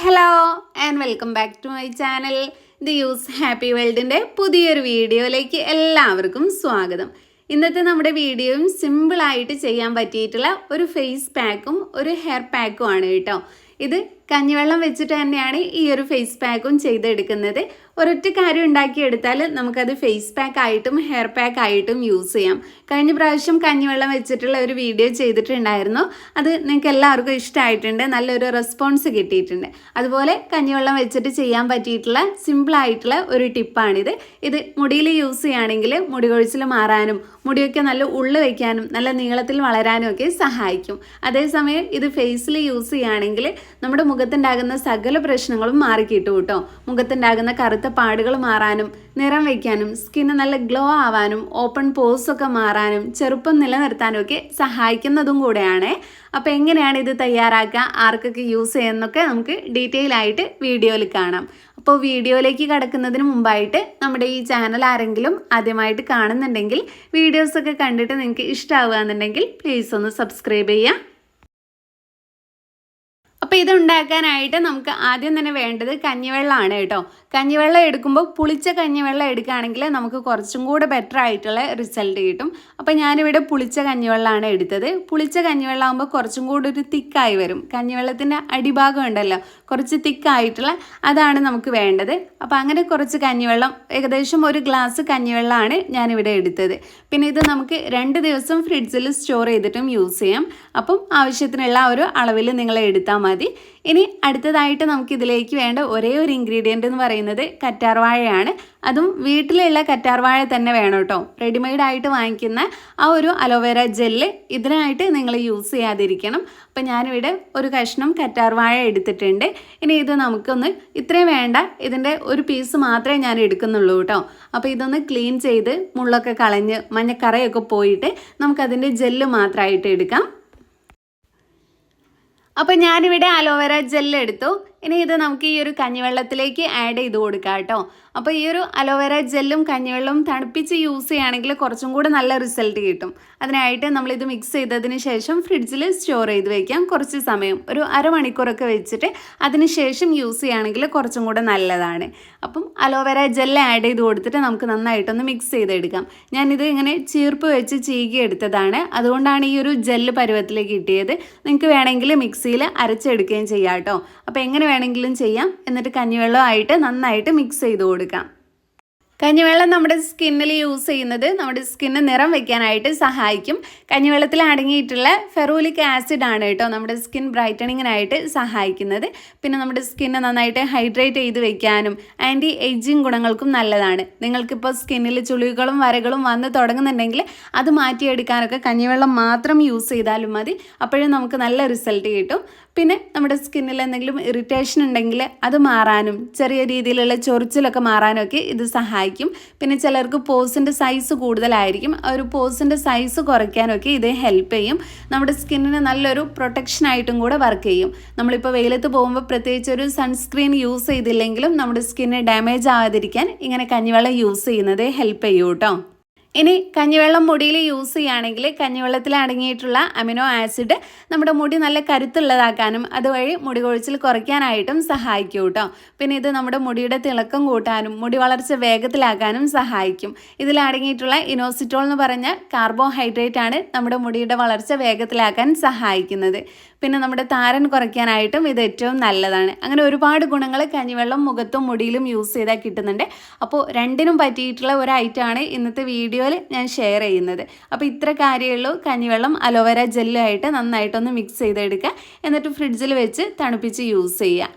Hello and welcome back to my channel the use happy വേൾഡിന്റെ പുതിയൊരു വീഡിയോയിലേക്ക് എല്ലാവർക്കും സ്വാഗതം. ഇന്നത്തെ നമ്മുടെ വീഡിയോയും സിമ്പിളായിട്ട് ചെയ്യാൻ പറ്റിയിട്ടുള്ള ഒരു ഫേസ് പാക്കും ഒരു ഹെയർ പാക്കും ആണ് കേട്ടോ. ഇത് കഞ്ഞിവെള്ളം വെച്ചിട്ട് തന്നെയാണ് ഈ ഒരു ഫേസ് പാക്കും ചെയ്തെടുക്കുന്നത്. ഒരൊറ്റ കാര്യം ഉണ്ടാക്കിയെടുത്താൽ നമുക്കത് ഫേസ് പാക്ക് ആയിട്ടും ഹെയർ പാക്ക് ആയിട്ടും യൂസ് ചെയ്യാം. കഴിഞ്ഞ പ്രാവശ്യം കഞ്ഞിവെള്ളം വെച്ചിട്ടുള്ള ഒരു വീഡിയോ ചെയ്തിട്ടുണ്ടായിരുന്നു. അത് നിങ്ങൾക്ക് എല്ലാവർക്കും ഇഷ്ടമായിട്ടുണ്ട്. നല്ലൊരു റെസ്പോൺസ് കിട്ടിയിട്ടുണ്ട്. അതുപോലെ കഞ്ഞിവെള്ളം വെച്ചിട്ട് ചെയ്യാൻ പറ്റിയിട്ടുള്ള സിമ്പിളായിട്ടുള്ള ഒരു ടിപ്പാണിത് ഇത് മുടിയിൽ യൂസ് ചെയ്യുകയാണെങ്കിൽ മുടി കൊഴിച്ചിൽ മാറാനും മുടിയൊക്കെ നല്ല ഉള്ളു വയ്ക്കാനും നല്ല നീളത്തിൽ വളരാനും ഒക്കെ സഹായിക്കും. അതേസമയം ഇത് ഫേസിൽ യൂസ് ചെയ്യുകയാണെങ്കിൽ നമ്മുടെ മുഖത്തുണ്ടാകുന്ന സകല പ്രശ്നങ്ങളും മാറിക്കിട്ടും കേട്ടോ. മുഖത്തുണ്ടാകുന്ന കറുത്ത പാടുകൾ മാറാനും നിറം വയ്ക്കാനും സ്കിന്ന് നല്ല ഗ്ലോ ആവാനും ഓപ്പൺ പോസ് ഒക്കെ മാറാനും ചെറുപ്പം നിലനിർത്താനും ഒക്കെ സഹായിക്കുന്നതും കൂടെയാണ്. അപ്പോൾ എങ്ങനെയാണ് ഇത് തയ്യാറാക്കുക? ആർക്കൊക്കെ യൂസ് ചെയ്യുന്നൊക്കെ നമുക്ക് ഡീറ്റെയിൽ ആയിട്ട് വീഡിയോയിൽ കാണാം. അപ്പോൾ വീഡിയോയിലേക്ക് കടക്കുന്നതിന് മുമ്പായിട്ട് നമ്മുടെ ഈ ചാനൽ ആരെങ്കിലും ആദ്യമായിട്ട് കാണുന്നുണ്ടെങ്കിൽ വീഡിയോസൊക്കെ കണ്ടിട്ട് നിങ്ങൾക്ക് ഇഷ്ടമാവുക എന്നുണ്ടെങ്കിൽ പ്ലീസ് ഒന്ന് സബ്സ്ക്രൈബ് ചെയ്യുക. അപ്പോൾ ഇത് ഉണ്ടാക്കാനായിട്ട് നമുക്ക് ആദ്യം തന്നെ വേണ്ടത് കഞ്ഞിവെള്ളമാണ് കേട്ടോ. കഞ്ഞിവെള്ളം എടുക്കുമ്പോൾ പുളിച്ച കഞ്ഞിവെള്ളം എടുക്കുകയാണെങ്കിൽ നമുക്ക് കുറച്ചും കൂടെ ബെറ്റർ ആയിട്ടുള്ള റിസൾട്ട് കിട്ടും. അപ്പോൾ ഞാനിവിടെ പുളിച്ച കഞ്ഞിവെള്ളമാണ് എടുത്തത്. പുളിച്ച കഞ്ഞിവെള്ളം ആകുമ്പോൾ കുറച്ചും കൂടെ ഒരു തിക്കായി വരും. കഞ്ഞിവെള്ളത്തിന്റെ അടിഭാഗം ഉണ്ടല്ലോ കുറച്ച് തിക്കായിട്ടുള്ള അതാണ് നമുക്ക് വേണ്ടത്. അപ്പോൾ അങ്ങനെ കുറച്ച് കഞ്ഞിവെള്ളം ഏകദേശം ഒരു ഗ്ലാസ് കഞ്ഞിവെള്ളമാണ് ഞാനിവിടെ എടുത്തത്. പിന്നെ ഇത് നമുക്ക് രണ്ട് ദിവസം ഫ്രിഡ്ജിൽ സ്റ്റോർ ചെയ്തിട്ടും യൂസ് ചെയ്യാം. അപ്പം ആവശ്യത്തിനുള്ള ഒരു അളവിൽ നിങ്ങൾ എടുത്താൽ മതി. ഇനി അടുത്തതായിട്ട് നമുക്ക് ഇതിലേക്ക് വേണ്ട ഒരേ ഒരു ഇൻഗ്രീഡിയന്റ് എന്ന് പറയുന്നത് കറ്റാർവാഴയാണ്. അതും വീട്ടിലുള്ള കറ്റാർവാഴ തന്നെ വേണം കേട്ടോ. റെഡിമെയ്ഡ് ആയിട്ട് വാങ്ങിക്കുന്ന ആ ഒരു അലോവേര ജെല്ല് ഇതിനായിട്ട് നിങ്ങൾ യൂസ് ചെയ്യാതിരിക്കണം. അപ്പം ഞാനിവിടെ ഒരു കഷ്ണം കറ്റാർവാഴ എടുത്തിട്ടുണ്ട്. ഇനി ഇത് നമുക്കൊന്ന് ഇത്രയും വേണ്ട ഇതിന്റെ ഒരു പീസ് മാത്രമേ ഞാൻ എടുക്കുന്നുള്ളൂ കേട്ടോ. അപ്പോൾ ഇതൊന്ന് ക്ലീൻ ചെയ്ത് മുള്ളൊക്കെ കളഞ്ഞ് മഞ്ഞക്കറയൊക്കെ പോയിട്ട് നമുക്കതിന്റെ ജെല്ല് മാത്രമായിട്ട് എടുക്കാം. അപ്പോൾ ഞാനിവിടെ അലോവേര ജെല്ല് എടുത്തു ഇനി ഇത് നമുക്ക് ഈ ഒരു കഞ്ഞിവെള്ളത്തിലേക്ക് ആഡ് ചെയ്ത് കൊടുക്കാം കേട്ടോ അപ്പോൾ ഈ ഒരു അലോവേര ജെല്ലും കഞ്ഞിവെള്ളവും തണുപ്പിച്ച് യൂസ് ചെയ്യുകയാണെങ്കിൽ കുറച്ചും കൂടെ നല്ല റിസൾട്ട് കിട്ടും. അതിനായിട്ട് നമ്മളിത് മിക്സ് ചെയ്തതിന് ശേഷം ഫ്രിഡ്ജിൽ സ്റ്റോർ ചെയ്ത് വയ്ക്കാം കുറച്ച് സമയം ഒരു അരമണിക്കൂറൊക്കെ വെച്ചിട്ട് അതിന് ശേഷം യൂസ് ചെയ്യുകയാണെങ്കിൽ കുറച്ചും കൂടെ നല്ലതാണ്. അപ്പം അലോവേര ജെല്ല് ആഡ് ചെയ്ത് കൊടുത്തിട്ട് നമുക്ക് നന്നായിട്ടൊന്ന് മിക്സ് ചെയ്തെടുക്കാം. ഞാനിത് ഇങ്ങനെ ചീർപ്പ് വെച്ച് ചീകി എടുത്തതാണ്. അതുകൊണ്ടാണ് ഈ ഒരു ജെല്ല് പരുവത്തിലേക്ക് കിട്ടിയത്. നിങ്ങൾക്ക് വേണമെങ്കിൽ മിക്സിയിൽ അരച്ചെടുക്കുകയും ചെയ്യാം കേട്ടോ അപ്പോൾ എങ്ങനെ വേണമെങ്കിലും ചെയ്യാം. എന്നിട്ട് കഞ്ഞിവെള്ളമായിട്ട് നന്നായിട്ട് മിക്സ് ചെയ്ത് കൊടുക്കാം. കഞ്ഞിവെള്ളം നമ്മുടെ സ്കിന്നിൽ യൂസ് ചെയ്യുന്നത് നമ്മുടെ സ്കിന്ന് നിറം വെക്കാനായിട്ട് സഹായിക്കും. കഞ്ഞിവെള്ളത്തിൽ അടങ്ങിയിട്ടുള്ള ഫെറൂലിക് ആസിഡ് ആണ് കേട്ടോ നമ്മുടെ സ്കിൻ ബ്രൈറ്റണിങ്ങിനായിട്ട് സഹായിക്കുന്നത്. പിന്നെ നമ്മുടെ സ്കിന്ന് നന്നായിട്ട് ഹൈഡ്രേറ്റ് ചെയ്ത് വെക്കാനും ആന്റി ഏജിങ് ഗുണങ്ങൾക്കും നല്ലതാണ്. നിങ്ങൾക്കിപ്പോൾ സ്കിന്നിൽ ചുളികളും വരകളും വന്ന് തുടങ്ങുന്നുണ്ടെങ്കിൽ അത് മാറ്റിയെടുക്കാനൊക്കെ കഞ്ഞിവെള്ളം മാത്രം യൂസ് ചെയ്താലും മതി. അപ്പോഴും നമുക്ക് നല്ല റിസൾട്ട് കിട്ടും. പിന്നെ നമ്മുടെ സ്കിന്നിൽ എന്തെങ്കിലും ഇറിറ്റേഷൻ ഉണ്ടെങ്കിൽ അത് മാറാനും ചെറിയ രീതിയിലുള്ള ചൊറിച്ചിലൊക്കെ മാറാനും ഒക്കെ ഇത് സഹായിക്കും. പിന്നെ ചിലർക്ക് പോസിന്റെ സൈസ് കൂടുതലായിരിക്കും. ആ ഒരു പോസിന്റെ സൈസ് കുറയ്ക്കാനൊക്കെ ഇത് ഹെൽപ്പ് ചെയ്യും. നമ്മുടെ സ്കിന്നിന് നല്ലൊരു പ്രൊട്ടക്ഷൻ ആയിട്ടും കൂടെ വർക്ക് ചെയ്യും. നമ്മളിപ്പോൾ വെയിലത്ത് പോകുമ്പോൾ പ്രത്യേകിച്ച് ഒരു സൺസ്ക്രീൻ യൂസ് ചെയ്തില്ലെങ്കിലും നമ്മുടെ സ്കിന്ന് ഡാമേജ് ആവാതിരിക്കാൻ ഇങ്ങനെ കഞ്ഞിവെള്ളം യൂസ് ചെയ്യുന്നത് ഹെൽപ്പ് ചെയ്യും കേട്ടോ ഇനി കഞ്ഞിവെള്ളം മുടിയിൽ യൂസ് ചെയ്യുകയാണെങ്കിൽ കഞ്ഞിവെള്ളത്തിൽ അടങ്ങിയിട്ടുള്ള അമിനോ ആസിഡ് നമ്മുടെ മുടി നല്ല കരുത്തുള്ളതാക്കാനും അതുവഴി മുടി കൊഴിച്ചിൽ കുറയ്ക്കാനായിട്ടും സഹായിക്കും കേട്ടോ. പിന്നെ ഇത് നമ്മുടെ മുടിയുടെ തിളക്കം കൂട്ടാനും മുടി വളർച്ച വേഗത്തിലാക്കാനും സഹായിക്കും. ഇതിൽ അടങ്ങിയിട്ടുള്ള ഇനോസിറ്റോൾ എന്ന് പറഞ്ഞ കാർബോഹൈഡ്രേറ്റ് ആണ് നമ്മുടെ മുടിയുടെ വളർച്ച വേഗത്തിലാക്കാൻ സഹായിക്കുന്നത്. പിന്നെ നമ്മുടെ താരൻ കുറയ്ക്കാനായിട്ടും ഇത് ഏറ്റവും നല്ലതാണ്. അങ്ങനെ ഒരുപാട് ഗുണങ്ങൾ കഞ്ഞിവെള്ളം മുഖത്തും മുടിയിലും യൂസ് ചെയ്താൽ കിട്ടുന്നുണ്ട്. അപ്പോൾ രണ്ടിനും പറ്റിയിട്ടുള്ള ഒരു ഐറ്റമാണ് ഇന്നത്തെ വീഡിയോയിൽ ഞാൻ ഷെയർ ചെയ്യുന്നത്. അപ്പോൾ ഇത്ര കാര്യമുള്ളൂ കഞ്ഞിവെള്ളം അലോവേര ജെല്ലുമായിട്ട് നന്നായിട്ടൊന്ന് മിക്സ് ചെയ്തെടുക്കുക. എന്നിട്ട് ഫ്രിഡ്ജിൽ വെച്ച് തണുപ്പിച്ച് യൂസ് ചെയ്യുക.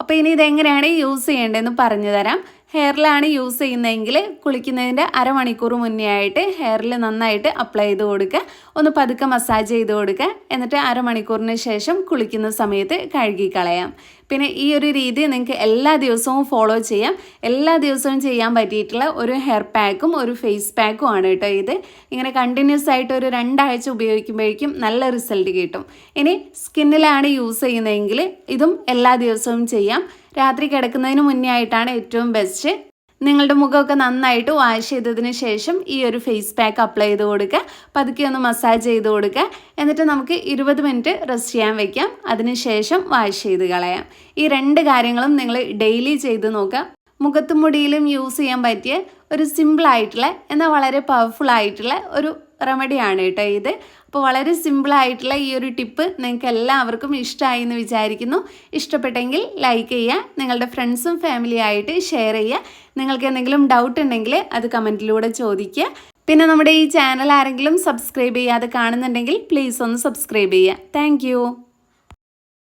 അപ്പോൾ ഇനി ഇതെങ്ങനെയാണ് യൂസ് ചെയ്യേണ്ടതെന്ന് പറഞ്ഞു തരാം. ഹെയറിലാണ് യൂസ് ചെയ്യുന്നതെങ്കിൽ കുളിക്കുന്നതിന്റെ അരമണിക്കൂർ മുന്നേ ആയിട്ട് ഹെയറിൽ നന്നായിട്ട് അപ്ലൈ ചെയ്ത് കൊടുക്കുക. ഒന്ന് പതുക്കെ മസാജ് ചെയ്ത് കൊടുക്കുക. എന്നിട്ട് അരമണിക്കൂറിന് ശേഷം കുളിക്കുന്ന സമയത്ത് കഴുകി കളയാം. പിന്നെ ഈ ഒരു രീതി നിങ്ങൾക്ക് എല്ലാ ദിവസവും ഫോളോ ചെയ്യാം. എല്ലാ ദിവസവും ചെയ്യാൻ പറ്റിയിട്ടുള്ള ഒരു ഹെയർ പാക്കും ഒരു ഫേസ് പാക്കും ആണ് കേട്ടോ ഇത്. ഇങ്ങനെ കണ്ടിന്യൂസ് ആയിട്ട് ഒരു രണ്ടാഴ്ച ഉപയോഗിക്കുമ്പോഴേക്കും നല്ല റിസൾട്ട് കിട്ടും. ഇനി സ്കിന്നിലാണ് യൂസ് ചെയ്യുന്നതെങ്കിൽ ഇതും എല്ലാ ദിവസവും ചെയ്യാം. രാത്രി കിടക്കുന്നതിന് മുന്നേ ആയിട്ടാണ് ഏറ്റവും ബെസ്റ്റ് നിങ്ങളുടെ മുഖമൊക്കെ നന്നായിട്ട് വാഷ് ചെയ്തതിന് ശേഷം ഈ ഒരു ഫേസ് പാക്ക് അപ്ലൈ ചെയ്ത് കൊടുക്കുക. പതുക്കെ ഒന്ന് മസാജ് ചെയ്ത് കൊടുക്കുക. എന്നിട്ട് നമുക്ക് ഇരുപത് മിനിറ്റ് റെസ്റ്റ് ചെയ്യാൻ വെക്കാം. അതിനുശേഷം വാഷ് ചെയ്ത് കളയാം. ഈ രണ്ട് കാര്യങ്ങളും നിങ്ങൾ ഡെയിലി ചെയ്ത് നോക്കുക. മുഖത്തും മുടിയിലും യൂസ് ചെയ്യാൻ പറ്റിയ ഒരു സിമ്പിളായിട്ടുള്ള എന്നാൽ വളരെ പവർഫുൾ ആയിട്ടുള്ള ഒരു റെമഡിയാണ് കേട്ടോ ഇത്. അപ്പോൾ വളരെ സിമ്പിളായിട്ടുള്ള ഈ ഒരു ടിപ്പ് നിങ്ങൾക്ക് എല്ലാവർക്കും ഇഷ്ടമായി എന്ന് വിചാരിക്കുന്നു. ഇഷ്ടപ്പെട്ടെങ്കിൽ ലൈക്ക് ചെയ്യുക നിങ്ങളുടെ ഫ്രണ്ട്സും ഫാമിലിയായിട്ട് ഷെയർ ചെയ്യുക. നിങ്ങൾക്ക് എന്തെങ്കിലും ഡൗട്ട് ഉണ്ടെങ്കിൽ അത് കമന്റിലൂടെ ചോദിക്കുക. പിന്നെ നമ്മുടെ ഈ ചാനൽ ആരെങ്കിലും സബ്സ്ക്രൈബ് ചെയ്യാതെ കാണുന്നുണ്ടെങ്കിൽ പ്ലീസ് ഒന്ന് സബ്സ്ക്രൈബ് ചെയ്യുക. താങ്ക്